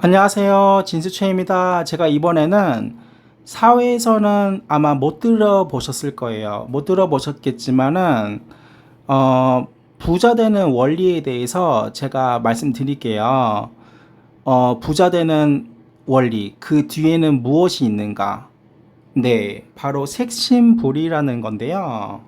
안녕하세요. 진수채입니다. 제가 이번에는 사회에서는 아마 못 들어보셨을 거예요. 못 들어보셨겠지만은, 어, 부자 되는 원리에 대해서 제가 말씀드릴게요. 어, 부자 되는 원리, 그 뒤에는 무엇이 있는가? 네, 바로 색심불이라는 건데요.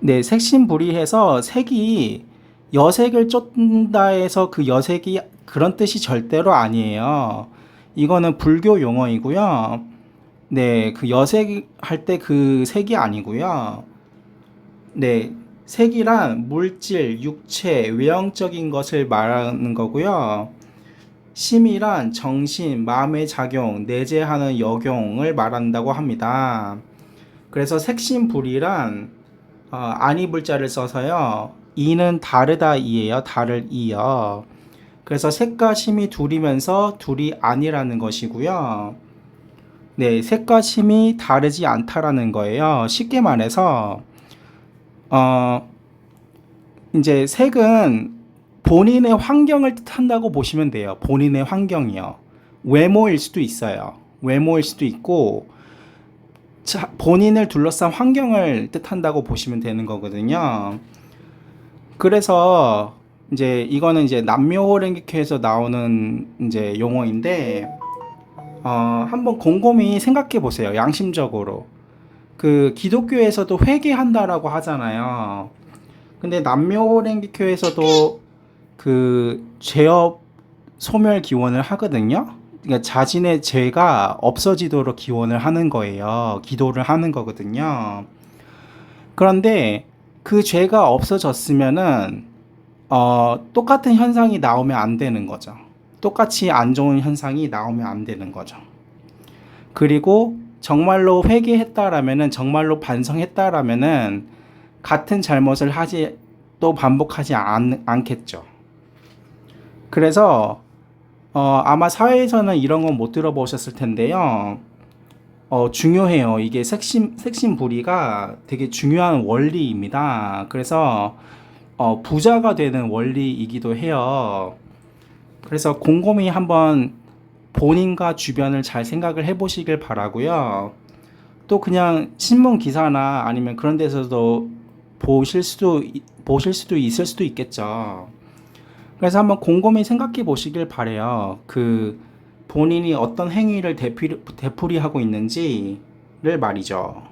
네, 색심불이해서 색이 여색을 쫓는다 해서 그 여색이 그런 뜻이 절대로 아니에요. 이거는 불교 용어이고요. 네, 그 여색 할 때 그 색이 아니고요. 네, 색이란 물질, 육체, 외형적인 것을 말하는 거고요. 심이란 정신, 마음의 작용, 내재하는 역용을 말한다고 합니다. 그래서 색심불이란 어, 아니불자를 써서요. 이는 다르다 이에요. 다를 이요. 그래서 색과 심이 둘이면서 둘이 아니라는 것이고요. 네, 색과 심이 다르지 않다라는 거예요. 쉽게 말해서 어 이제 색은 본인의 환경을 뜻한다고 보시면 돼요. 본인의 환경이요. 외모일 수도 있어요. 외모일 수도 있고 자, 본인을 둘러싼 환경을 뜻한다고 보시면 되는 거거든요. 그래서 이제 이거는 이제 남묘호랭기캐에서 나오는 이제 용어인데 어, 한번 곰곰이 생각해 보세요. 양심적으로. 그 기독교에서도 회개한다라고 하잖아요. 근데 남묘호랭기교에서도 그 죄업 소멸 기원을 하거든요. 그러니까 자신의 죄가 없어지도록 기원을 하는 거예요. 기도를 하는 거거든요. 그런데 그 죄가 없어졌으면은 어, 똑같은 현상이 나오면 안 되는 거죠. 똑같이 안 좋은 현상이 나오면 안 되는 거죠. 그리고 정말로 회개했다라면은 정말로 반성했다라면은 같은 잘못을 하지 또 반복하지 않, 않겠죠. 그래서 어, 아마 사회에서는 이런 건 못 들어보셨을 텐데요. 어, 중요해요. 이게 색심, 색심 부리가 되게 중요한 원리입니다. 그래서, 어, 부자가 되는 원리이기도 해요. 그래서 곰곰이 한번 본인과 주변을 잘 생각을 해 보시길 바라고요. 또 그냥 신문 기사나 아니면 그런 데서도 보실 수도, 이- 보실 수도 있을 수도 있겠죠. 그래서 한번 곰곰이 생각해 보시길 바래요. 그 본인이 어떤 행위를 되풀이, 되풀이하고 있는지를 말이죠.